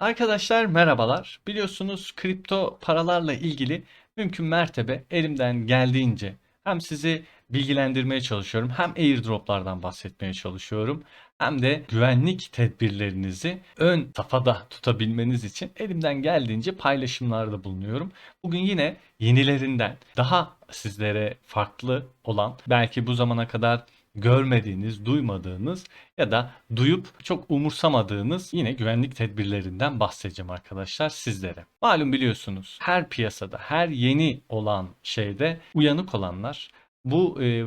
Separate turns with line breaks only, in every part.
Arkadaşlar merhabalar. Biliyorsunuz kripto paralarla ilgili mümkün mertebe elimden geldiğince hem sizi bilgilendirmeye çalışıyorum hem airdroplardan bahsetmeye çalışıyorum hem de güvenlik tedbirlerinizi ön safhada tutabilmeniz için elimden geldiğince paylaşımlarda bulunuyorum. Bugün yine yenilerinden daha sizlere farklı olan belki bu zamana kadar görmediğiniz, duymadığınız ya da duyup çok umursamadığınız yine güvenlik tedbirlerinden bahsedeceğim arkadaşlar sizlere. Malum biliyorsunuz her piyasada, her yeni olan şeyde uyanık olanlar bu e,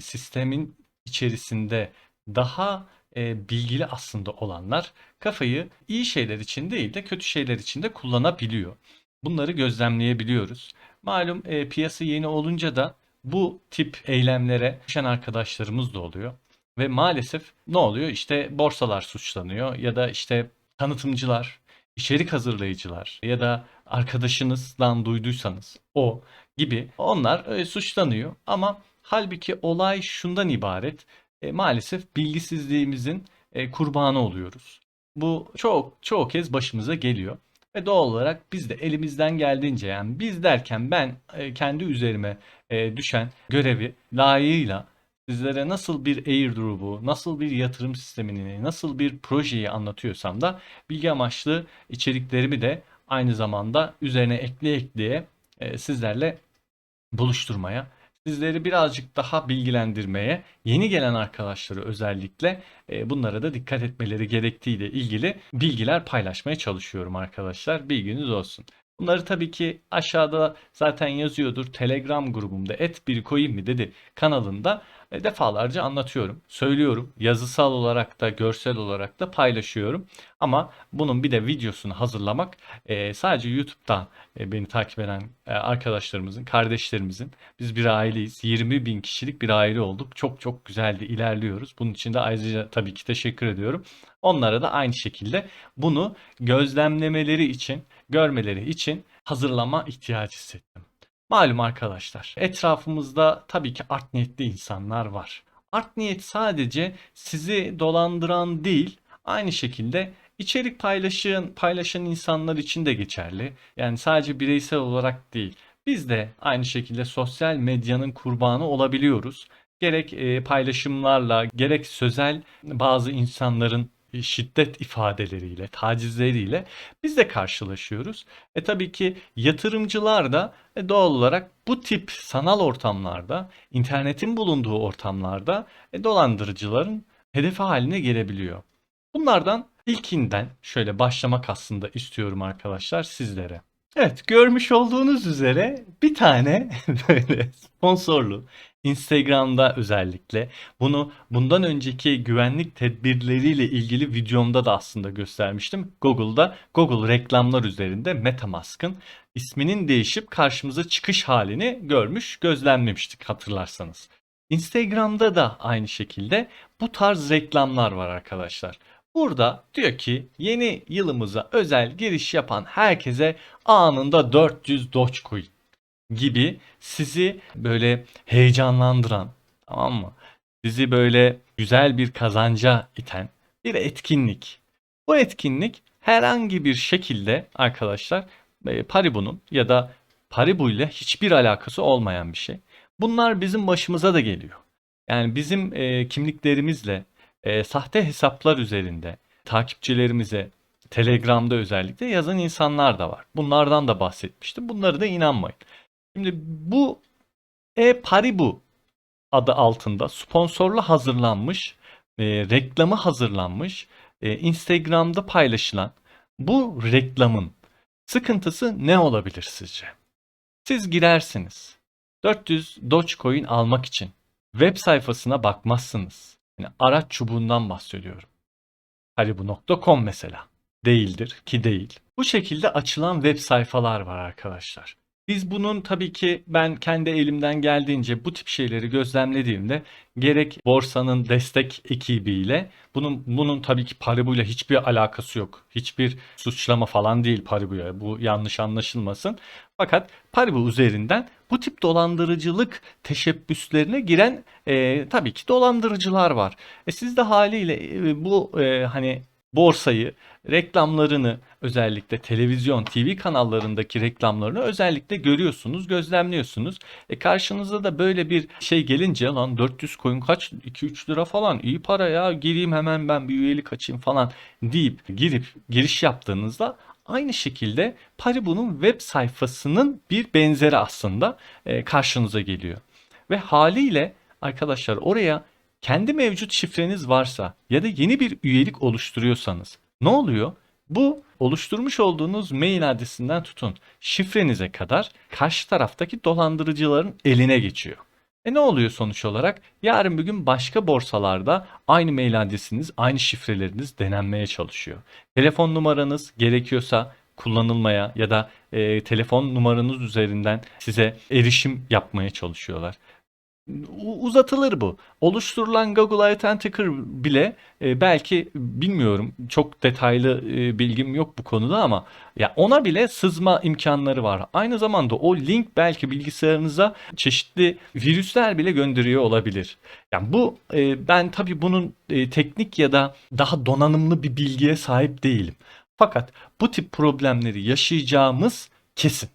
sistemin içerisinde daha e, bilgili aslında olanlar kafayı iyi şeyler için değil de kötü şeyler için de kullanabiliyor. Bunları gözlemleyebiliyoruz. Malum e, piyasa yeni olunca da bu tip eylemlere düşen arkadaşlarımız da oluyor. Ve maalesef ne oluyor? İşte borsalar suçlanıyor ya da işte tanıtımcılar, içerik hazırlayıcılar ya da arkadaşınızdan duyduysanız o gibi onlar e, suçlanıyor. Ama halbuki olay şundan ibaret. E, maalesef bilgisizliğimizin e, kurbanı oluyoruz. Bu çok çoğu kez başımıza geliyor. Ve doğal olarak biz de elimizden geldiğince yani biz derken ben e, kendi üzerime e, düşen görevi layığıyla sizlere nasıl bir airdrop'u, nasıl bir yatırım sistemini, nasıl bir projeyi anlatıyorsam da bilgi amaçlı içeriklerimi de aynı zamanda üzerine ekleye ekleye e, sizlerle buluşturmaya, sizleri birazcık daha bilgilendirmeye, yeni gelen arkadaşları özellikle e, bunlara da dikkat etmeleri gerektiğiyle ilgili bilgiler paylaşmaya çalışıyorum arkadaşlar. Bilginiz olsun. Bunları tabii ki aşağıda zaten yazıyordur. Telegram grubumda et bir koyayım mı dedi kanalında defalarca anlatıyorum. Söylüyorum. Yazısal olarak da görsel olarak da paylaşıyorum. Ama bunun bir de videosunu hazırlamak e, sadece YouTube'dan e, beni takip eden e, arkadaşlarımızın, kardeşlerimizin biz bir aileyiz. 20 bin kişilik bir aile olduk. Çok çok güzeldi ilerliyoruz. Bunun için de ayrıca tabii ki teşekkür ediyorum. Onlara da aynı şekilde bunu gözlemlemeleri için, görmeleri için hazırlama ihtiyacı hissettim. Malum arkadaşlar, etrafımızda tabii ki art niyetli insanlar var. Art niyet sadece sizi dolandıran değil, aynı şekilde içerik paylaşın, paylaşan insanlar için de geçerli. Yani sadece bireysel olarak değil. Biz de aynı şekilde sosyal medyanın kurbanı olabiliyoruz. Gerek paylaşımlarla, gerek sözel bazı insanların şiddet ifadeleriyle, tacizleriyle biz de karşılaşıyoruz. E tabii ki yatırımcılar da e, doğal olarak bu tip sanal ortamlarda, internetin bulunduğu ortamlarda e, dolandırıcıların hedefi haline gelebiliyor. Bunlardan ilkinden şöyle başlamak aslında istiyorum arkadaşlar sizlere. Evet, görmüş olduğunuz üzere bir tane böyle sponsorlu Instagram'da özellikle bunu bundan önceki güvenlik tedbirleriyle ilgili videomda da aslında göstermiştim. Google'da Google reklamlar üzerinde MetaMask'ın isminin değişip karşımıza çıkış halini görmüş, gözlemlemiştik hatırlarsanız. Instagram'da da aynı şekilde bu tarz reklamlar var arkadaşlar. Burada diyor ki yeni yılımıza özel giriş yapan herkese anında 400 Dogecoin gibi sizi böyle heyecanlandıran tamam mı? Sizi böyle güzel bir kazanca iten bir etkinlik. Bu etkinlik herhangi bir şekilde arkadaşlar e, Paribu'nun ya da Paribu ile hiçbir alakası olmayan bir şey. Bunlar bizim başımıza da geliyor. Yani bizim e, kimliklerimizle e, sahte hesaplar üzerinde takipçilerimize Telegram'da özellikle yazan insanlar da var. Bunlardan da bahsetmiştim. Bunları da inanmayın. Şimdi bu e-Paribu adı altında sponsorlu hazırlanmış, e, reklamı hazırlanmış, e, Instagram'da paylaşılan bu reklamın sıkıntısı ne olabilir sizce? Siz girersiniz. 400 Dogecoin almak için web sayfasına bakmazsınız. Yani araç çubuğundan bahsediyorum. Haribu.com mesela. Değildir ki değil. Bu şekilde açılan web sayfalar var arkadaşlar. Biz bunun tabii ki ben kendi elimden geldiğince bu tip şeyleri gözlemlediğimde gerek borsanın destek ekibiyle bunun bunun tabii ki Paribu'yla hiçbir alakası yok. Hiçbir suçlama falan değil Paribu'ya. Bu yanlış anlaşılmasın. Fakat Paribu üzerinden bu tip dolandırıcılık teşebbüslerine giren e, tabii ki dolandırıcılar var. E siz de haliyle e, bu e, hani borsayı, reklamlarını özellikle televizyon, TV kanallarındaki reklamlarını özellikle görüyorsunuz, gözlemliyorsunuz. E karşınıza da böyle bir şey gelince lan 400 coin kaç 2-3 lira falan iyi para ya gireyim hemen ben bir üyelik açayım falan deyip girip giriş yaptığınızda aynı şekilde Paribu'nun web sayfasının bir benzeri aslında e, karşınıza geliyor. Ve haliyle arkadaşlar oraya kendi mevcut şifreniz varsa ya da yeni bir üyelik oluşturuyorsanız ne oluyor? Bu oluşturmuş olduğunuz mail adresinden tutun şifrenize kadar karşı taraftaki dolandırıcıların eline geçiyor. E ne oluyor sonuç olarak? Yarın bir gün başka borsalarda aynı mail adresiniz, aynı şifreleriniz denenmeye çalışıyor. Telefon numaranız gerekiyorsa kullanılmaya ya da e, telefon numaranız üzerinden size erişim yapmaya çalışıyorlar. Uzatılır bu. Oluşturulan Google Authenticator bile e, belki bilmiyorum çok detaylı e, bilgim yok bu konuda ama ya ona bile sızma imkanları var. Aynı zamanda o link belki bilgisayarınıza çeşitli virüsler bile gönderiyor olabilir. Yani bu e, ben tabii bunun e, teknik ya da daha donanımlı bir bilgiye sahip değilim. Fakat bu tip problemleri yaşayacağımız kesin.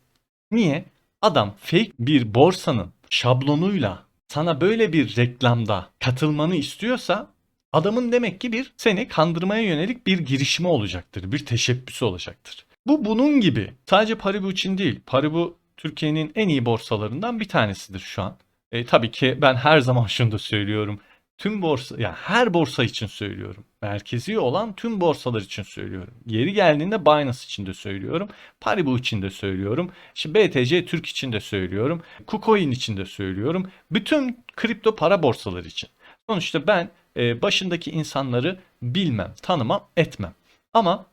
Niye? Adam fake bir borsanın şablonuyla sana böyle bir reklamda katılmanı istiyorsa adamın demek ki bir seni kandırmaya yönelik bir girişimi olacaktır, bir teşebbüsü olacaktır. Bu bunun gibi. Sadece Paribu için değil. Paribu Türkiye'nin en iyi borsalarından bir tanesidir şu an. E, tabii ki ben her zaman şunu da söylüyorum. Tüm borsa, yani her borsa için söylüyorum. Merkezi olan tüm borsalar için söylüyorum. Yeri geldiğinde Binance için de söylüyorum. Paribu için de söylüyorum. Şimdi BTC Türk için de söylüyorum. KuCoin için de söylüyorum. Bütün kripto para borsaları için. Sonuçta ben e, başındaki insanları bilmem, tanımam, etmem. Ama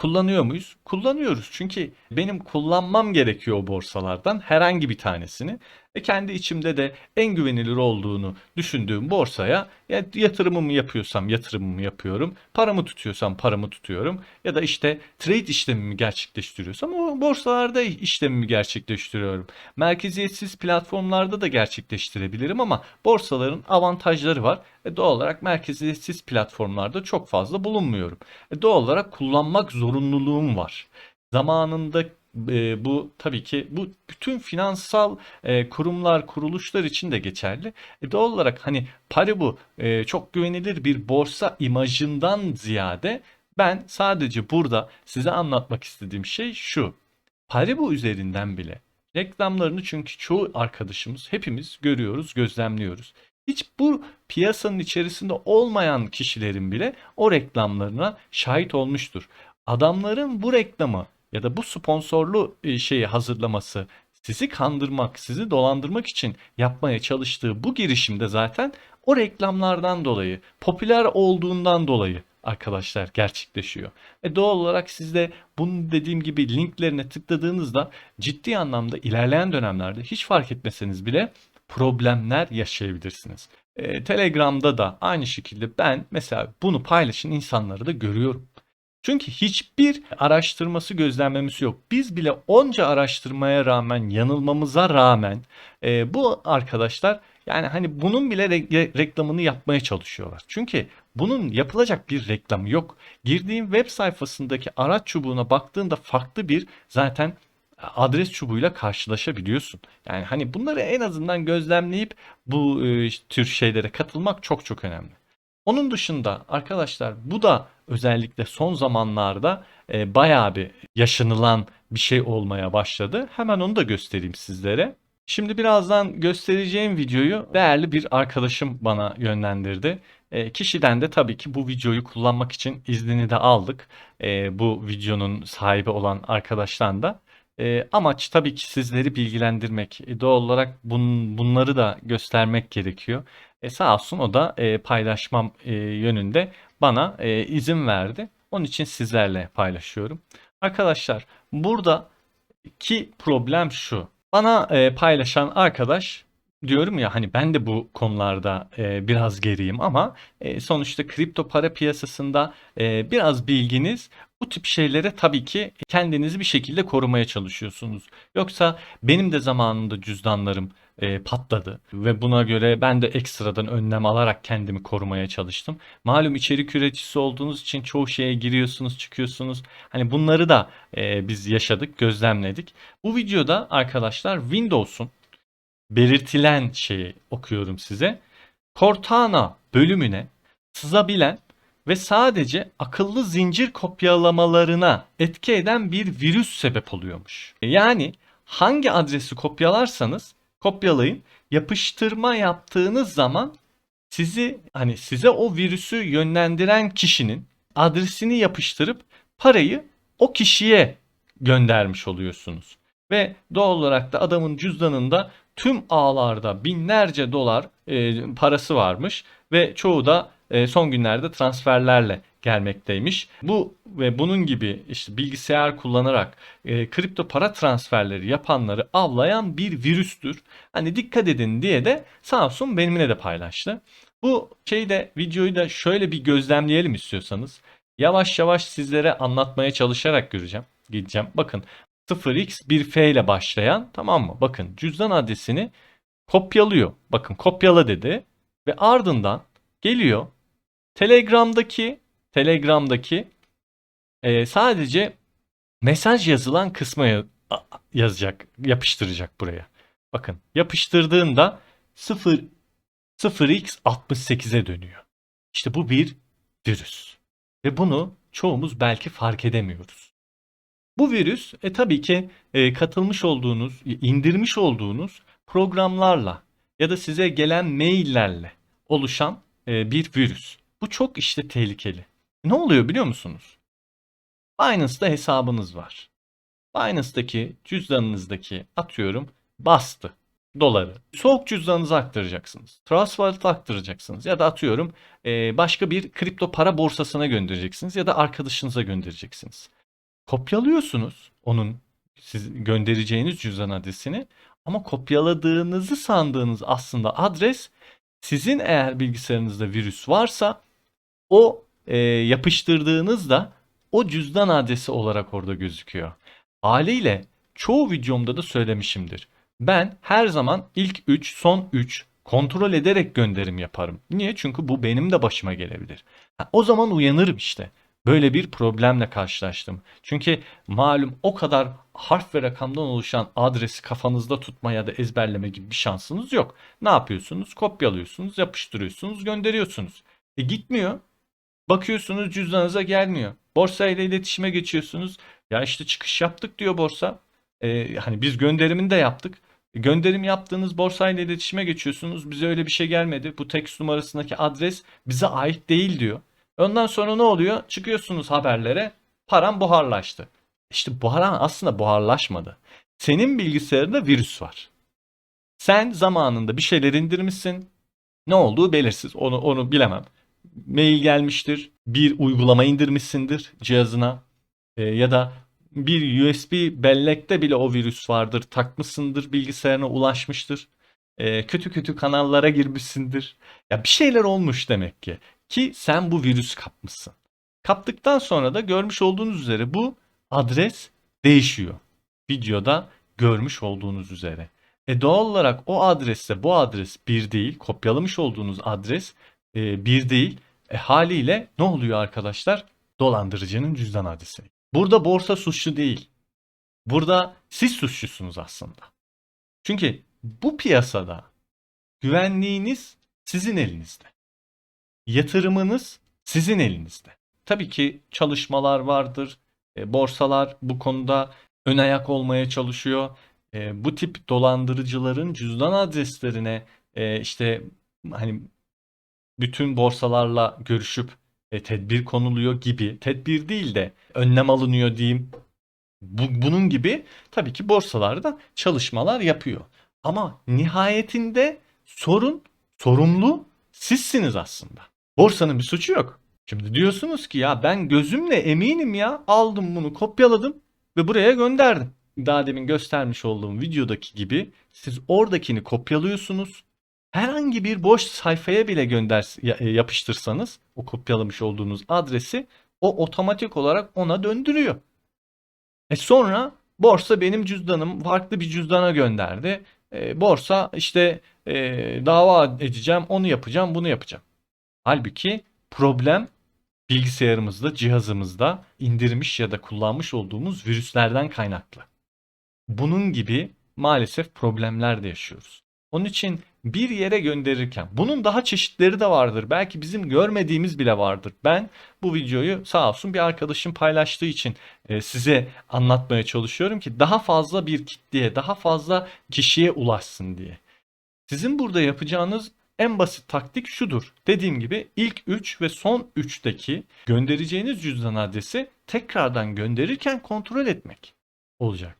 Kullanıyor muyuz? Kullanıyoruz. Çünkü benim kullanmam gerekiyor o borsalardan herhangi bir tanesini. Ve kendi içimde de en güvenilir olduğunu düşündüğüm borsaya ya yatırımımı yapıyorsam yatırımımı yapıyorum. Paramı tutuyorsam paramı tutuyorum. Ya da işte trade işlemimi gerçekleştiriyorsam o borsalarda işlemimi gerçekleştiriyorum. Merkeziyetsiz platformlarda da gerçekleştirebilirim ama borsaların avantajları var. E doğal olarak merkeziyetsiz platformlarda çok fazla bulunmuyorum. E doğal olarak kullanmak zorunluluğum var. Zamanında e, bu tabii ki bu bütün finansal e, kurumlar, kuruluşlar için de geçerli. E, doğal olarak hani Paribu e, çok güvenilir bir borsa imajından ziyade ben sadece burada size anlatmak istediğim şey şu. Paribu üzerinden bile reklamlarını çünkü çoğu arkadaşımız hepimiz görüyoruz, gözlemliyoruz. Hiç bu piyasanın içerisinde olmayan kişilerin bile o reklamlarına şahit olmuştur. Adamların bu reklamı ya da bu sponsorlu şeyi hazırlaması sizi kandırmak, sizi dolandırmak için yapmaya çalıştığı bu girişimde zaten o reklamlardan dolayı, popüler olduğundan dolayı arkadaşlar gerçekleşiyor. E doğal olarak siz de bunun dediğim gibi linklerine tıkladığınızda ciddi anlamda ilerleyen dönemlerde hiç fark etmeseniz bile problemler yaşayabilirsiniz. E, Telegram'da da aynı şekilde ben mesela bunu paylaşan insanları da görüyorum. Çünkü hiçbir araştırması gözlemlemesi yok. Biz bile onca araştırmaya rağmen, yanılmamıza rağmen e, bu arkadaşlar yani hani bunun bile re- reklamını yapmaya çalışıyorlar. Çünkü bunun yapılacak bir reklamı yok. Girdiğin web sayfasındaki araç çubuğuna baktığında farklı bir zaten adres çubuğuyla karşılaşabiliyorsun. Yani hani bunları en azından gözlemleyip bu e, tür şeylere katılmak çok çok önemli. Onun dışında arkadaşlar bu da özellikle son zamanlarda e, bayağı bir yaşanılan bir şey olmaya başladı. Hemen onu da göstereyim sizlere. Şimdi birazdan göstereceğim videoyu değerli bir arkadaşım bana yönlendirdi. E, kişiden de tabii ki bu videoyu kullanmak için iznini de aldık. E, bu videonun sahibi olan arkadaştan da. E, amaç tabii ki sizleri bilgilendirmek. E, doğal olarak bun, bunları da göstermek gerekiyor. E, sağ olsun o da e, paylaşmam e, yönünde bana e, izin verdi. Onun için sizlerle paylaşıyorum. Arkadaşlar buradaki problem şu. Bana e, paylaşan arkadaş diyorum ya hani ben de bu konularda e, biraz geriyim ama e, sonuçta kripto para piyasasında e, biraz bilginiz bu tip şeylere tabii ki kendinizi bir şekilde korumaya çalışıyorsunuz. Yoksa benim de zamanında cüzdanlarım e, patladı. Ve buna göre ben de ekstradan önlem alarak kendimi korumaya çalıştım. Malum içerik üreticisi olduğunuz için çoğu şeye giriyorsunuz, çıkıyorsunuz. Hani bunları da e, biz yaşadık, gözlemledik. Bu videoda arkadaşlar Windows'un belirtilen şeyi okuyorum size. Cortana bölümüne sızabilen ve sadece akıllı zincir kopyalamalarına etki eden bir virüs sebep oluyormuş. Yani hangi adresi kopyalarsanız kopyalayın. Yapıştırma yaptığınız zaman sizi hani size o virüsü yönlendiren kişinin adresini yapıştırıp parayı o kişiye göndermiş oluyorsunuz. Ve doğal olarak da adamın cüzdanında tüm ağlarda binlerce dolar e, parası varmış ve çoğu da e, son günlerde transferlerle gelmekteymiş. Bu ve bunun gibi işte bilgisayar kullanarak e, kripto para transferleri yapanları avlayan bir virüstür. Hani dikkat edin diye de sağ olsun benimle de paylaştı. Bu şeyde videoyu da şöyle bir gözlemleyelim istiyorsanız. Yavaş yavaş sizlere anlatmaya çalışarak göreceğim. Gideceğim. Bakın 0x1f ile başlayan tamam mı? Bakın cüzdan adresini kopyalıyor. Bakın kopyala dedi ve ardından geliyor Telegram'daki Telegram'daki e, sadece mesaj yazılan kısma yazacak, yapıştıracak buraya. Bakın yapıştırdığında 0 0x68'e dönüyor. İşte bu bir virüs. Ve bunu çoğumuz belki fark edemiyoruz. Bu virüs e, tabii ki e, katılmış olduğunuz, indirmiş olduğunuz programlarla ya da size gelen maillerle oluşan e, bir virüs. Bu çok işte tehlikeli. Ne oluyor biliyor musunuz? Binance'da hesabınız var. Binance'daki cüzdanınızdaki atıyorum bastı doları. Soğuk cüzdanınıza aktaracaksınız. Wallet'a aktaracaksınız. Ya da atıyorum e, başka bir kripto para borsasına göndereceksiniz. Ya da arkadaşınıza göndereceksiniz. Kopyalıyorsunuz onun siz göndereceğiniz cüzdan adresini. Ama kopyaladığınızı sandığınız aslında adres sizin eğer bilgisayarınızda virüs varsa o e, yapıştırdığınızda o cüzdan adresi olarak orada gözüküyor. Haliyle çoğu videomda da söylemişimdir. Ben her zaman ilk 3, son 3 kontrol ederek gönderim yaparım. Niye? Çünkü bu benim de başıma gelebilir. Ha, o zaman uyanırım işte. Böyle bir problemle karşılaştım. Çünkü malum o kadar harf ve rakamdan oluşan adresi kafanızda tutma ya da ezberleme gibi bir şansınız yok. Ne yapıyorsunuz? Kopyalıyorsunuz, yapıştırıyorsunuz, gönderiyorsunuz. E gitmiyor. Bakıyorsunuz cüzdanınıza gelmiyor. Borsa ile iletişime geçiyorsunuz. Ya işte çıkış yaptık diyor borsa. E, hani biz gönderimini de yaptık. E, Gönderim yaptığınız borsayla iletişime geçiyorsunuz. Bize öyle bir şey gelmedi. Bu text numarasındaki adres bize ait değil diyor. Ondan sonra ne oluyor? Çıkıyorsunuz haberlere. Param buharlaştı. İşte buharan aslında buharlaşmadı. Senin bilgisayarında virüs var. Sen zamanında bir şeyler indirmişsin. Ne olduğu belirsiz. Onu onu bilemem. Mail gelmiştir. Bir uygulama indirmişsindir cihazına. E, ya da bir USB bellekte bile o virüs vardır. Takmışsındır, bilgisayarına ulaşmıştır. E, kötü kötü kanallara girmişsindir. Ya bir şeyler olmuş demek ki. Ki sen bu virüs kapmışsın. Kaptıktan sonra da görmüş olduğunuz üzere bu adres değişiyor. Videoda görmüş olduğunuz üzere. E doğal olarak o adreste bu adres bir değil. Kopyalamış olduğunuz adres e, bir değil. E haliyle ne oluyor arkadaşlar? Dolandırıcının cüzdan adresi. Burada borsa suçlu değil. Burada siz suçlusunuz aslında. Çünkü bu piyasada güvenliğiniz sizin elinizde. Yatırımınız sizin elinizde. Tabii ki çalışmalar vardır. E, borsalar bu konuda ön ayak olmaya çalışıyor. E, bu tip dolandırıcıların cüzdan adreslerine e, işte hani bütün borsalarla görüşüp e, tedbir konuluyor gibi. Tedbir değil de önlem alınıyor diyeyim. Bu, bunun gibi tabii ki borsalarda çalışmalar yapıyor. Ama nihayetinde sorun, sorumlu sizsiniz aslında. Borsanın bir suçu yok. Şimdi diyorsunuz ki ya ben gözümle eminim ya aldım bunu kopyaladım ve buraya gönderdim. Daha demin göstermiş olduğum videodaki gibi siz oradakini kopyalıyorsunuz. Herhangi bir boş sayfaya bile gönder e, yapıştırsanız o kopyalamış olduğunuz adresi o otomatik olarak ona döndürüyor. E sonra borsa benim cüzdanım farklı bir cüzdana gönderdi. e, borsa işte e, dava edeceğim, onu yapacağım, bunu yapacağım. Halbuki problem bilgisayarımızda, cihazımızda indirmiş ya da kullanmış olduğumuz virüslerden kaynaklı. Bunun gibi maalesef problemler de yaşıyoruz. Onun için bir yere gönderirken bunun daha çeşitleri de vardır. Belki bizim görmediğimiz bile vardır. Ben bu videoyu sağ olsun bir arkadaşım paylaştığı için e, size anlatmaya çalışıyorum ki daha fazla bir kitleye, daha fazla kişiye ulaşsın diye. Sizin burada yapacağınız en basit taktik şudur. Dediğim gibi ilk 3 ve son 3'teki göndereceğiniz cüzdan adresi tekrardan gönderirken kontrol etmek olacak.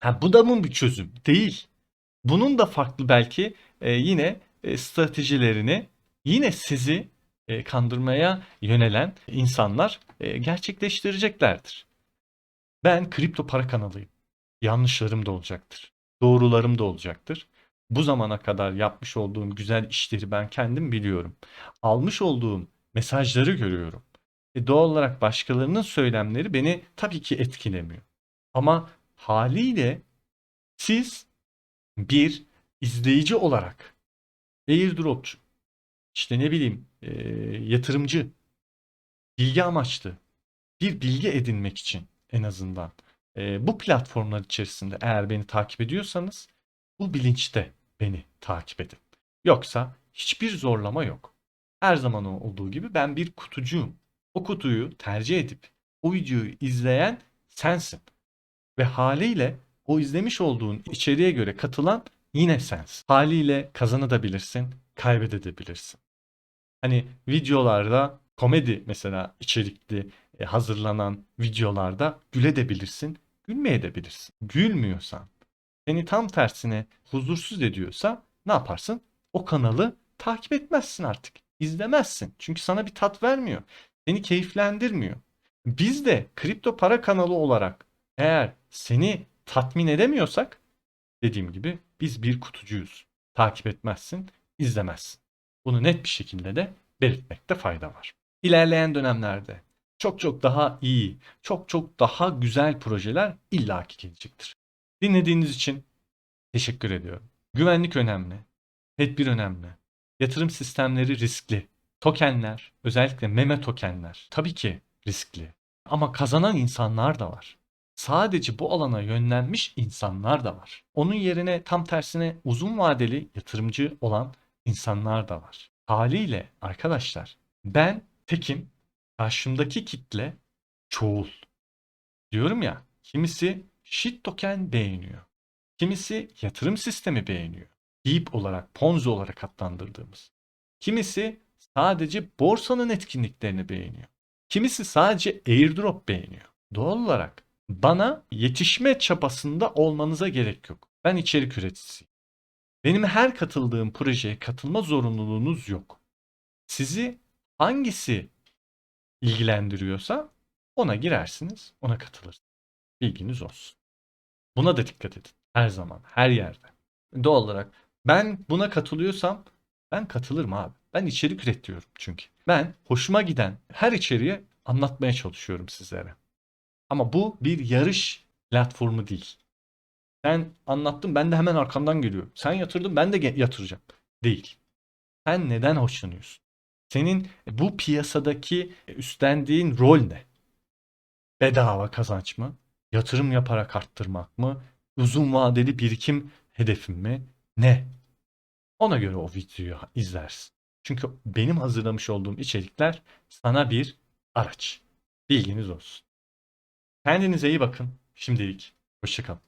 Ha, bu da mı bir çözüm? Değil. Bunun da farklı belki e, yine e, stratejilerini yine sizi e, kandırmaya yönelen insanlar e, gerçekleştireceklerdir. Ben kripto para kanalıyım. Yanlışlarım da olacaktır. Doğrularım da olacaktır. Bu zamana kadar yapmış olduğum güzel işleri ben kendim biliyorum. Almış olduğum mesajları görüyorum. E doğal olarak başkalarının söylemleri beni tabii ki etkilemiyor. Ama haliyle siz bir izleyici olarak airdropçu, işte ne bileyim e, yatırımcı, bilgi amaçlı bir bilgi edinmek için en azından e, bu platformlar içerisinde eğer beni takip ediyorsanız bu bilinçte beni takip edin. Yoksa hiçbir zorlama yok. Her zaman olduğu gibi ben bir kutucuyum. O kutuyu tercih edip o videoyu izleyen sensin. Ve haliyle o izlemiş olduğun içeriğe göre katılan yine sensin. Haliyle kazanabilirsin, kaybedebilirsin. Hani videolarda komedi mesela içerikli e, hazırlanan videolarda gülebilirsin, gülmeyebilirsin. Gülmüyorsan, seni tam tersine huzursuz ediyorsa ne yaparsın? O kanalı takip etmezsin artık. İzlemezsin. Çünkü sana bir tat vermiyor. Seni keyiflendirmiyor. Biz de kripto para kanalı olarak eğer seni tatmin edemiyorsak dediğim gibi biz bir kutucuyuz. Takip etmezsin, izlemezsin. Bunu net bir şekilde de belirtmekte fayda var. İlerleyen dönemlerde çok çok daha iyi, çok çok daha güzel projeler illaki gelecektir. Dinlediğiniz için teşekkür ediyorum. Güvenlik önemli, tedbir önemli. Yatırım sistemleri riskli. Tokenler, özellikle meme tokenler tabii ki riskli. Ama kazanan insanlar da var sadece bu alana yönlenmiş insanlar da var. Onun yerine tam tersine uzun vadeli yatırımcı olan insanlar da var. Haliyle arkadaşlar ben tekim karşımdaki kitle çoğul. Diyorum ya kimisi shit token beğeniyor. Kimisi yatırım sistemi beğeniyor. Deep olarak, Ponzi olarak adlandırdığımız. Kimisi sadece borsanın etkinliklerini beğeniyor. Kimisi sadece airdrop beğeniyor. Doğal olarak bana yetişme çabasında olmanıza gerek yok. Ben içerik üreticisiyim. Benim her katıldığım projeye katılma zorunluluğunuz yok. Sizi hangisi ilgilendiriyorsa ona girersiniz, ona katılırsınız. Bilginiz olsun. Buna da dikkat edin. Her zaman, her yerde. Doğal olarak ben buna katılıyorsam ben katılırım abi. Ben içerik üretiyorum çünkü. Ben hoşuma giden her içeriği anlatmaya çalışıyorum sizlere. Ama bu bir yarış platformu değil. Sen anlattın ben de hemen arkamdan geliyorum. Sen yatırdın ben de yatıracağım. Değil. Sen neden hoşlanıyorsun? Senin bu piyasadaki üstlendiğin rol ne? Bedava kazanç mı? Yatırım yaparak arttırmak mı? Uzun vadeli birikim hedefin mi? Ne? Ona göre o videoyu izlersin. Çünkü benim hazırlamış olduğum içerikler sana bir araç. Bilginiz olsun. Kendinize iyi bakın. Şimdilik hoşçakalın.